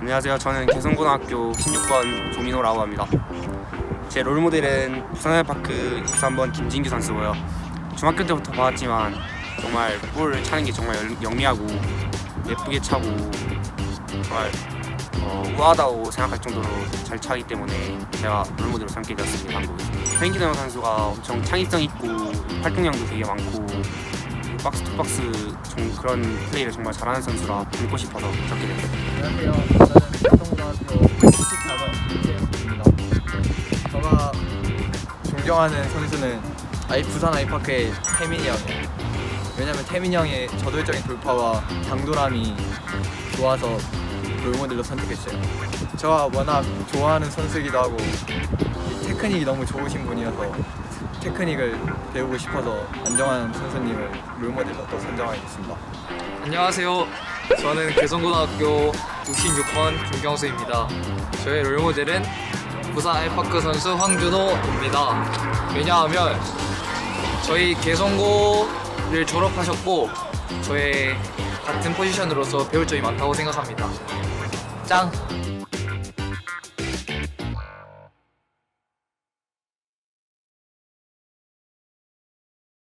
안녕하세요. 저는 개성고등학교 16번 조민호라고 합니다. 제 롤모델은 부산해파크 63번 김진규 선수고요. 중학교 때부터 봐왔지만 정말 볼을 차는 게 정말 영- 영리하고 예쁘게 차고 정말 어, 우아하다고 생각할 정도로 잘 차기 때문에 제가 롤모델로 삼게 되었습니다. 한국에서. 프랭키드 선수가 엄청 창의성 있고 활동량도 되게 많고 박스 투 박스 좀 그런 플레이를 정말 잘하는 선수라 닮고 싶어서 잡게 됐어요. 안녕하세요. 저는 대성고등학교 84번 김재현입니다. 제가 존경하는 선수는 아이 부산 아이파크의 태민이 형이에요. 왜냐면 태민이 형의 저돌적인 돌파와 당돌함이 좋아서 롤모델로 선택했어요. 제가 워낙 좋아하는 선수이기도 하고 이 테크닉이 너무 좋으신 분이어서 테크닉을 배우고 싶어서 안정환 선수님을 롤모델로 또 선정하게 됐습니다. 안녕하세요. 저는 개성고등학교 96번 김경수입니다. 저의 롤모델은 부산 알파크 선수 황준호입니다. 왜냐하면 저희 개성고를 졸업하셨고 저의 같은 포지션으로서 배울 점이 많다고 생각합니다. 짱!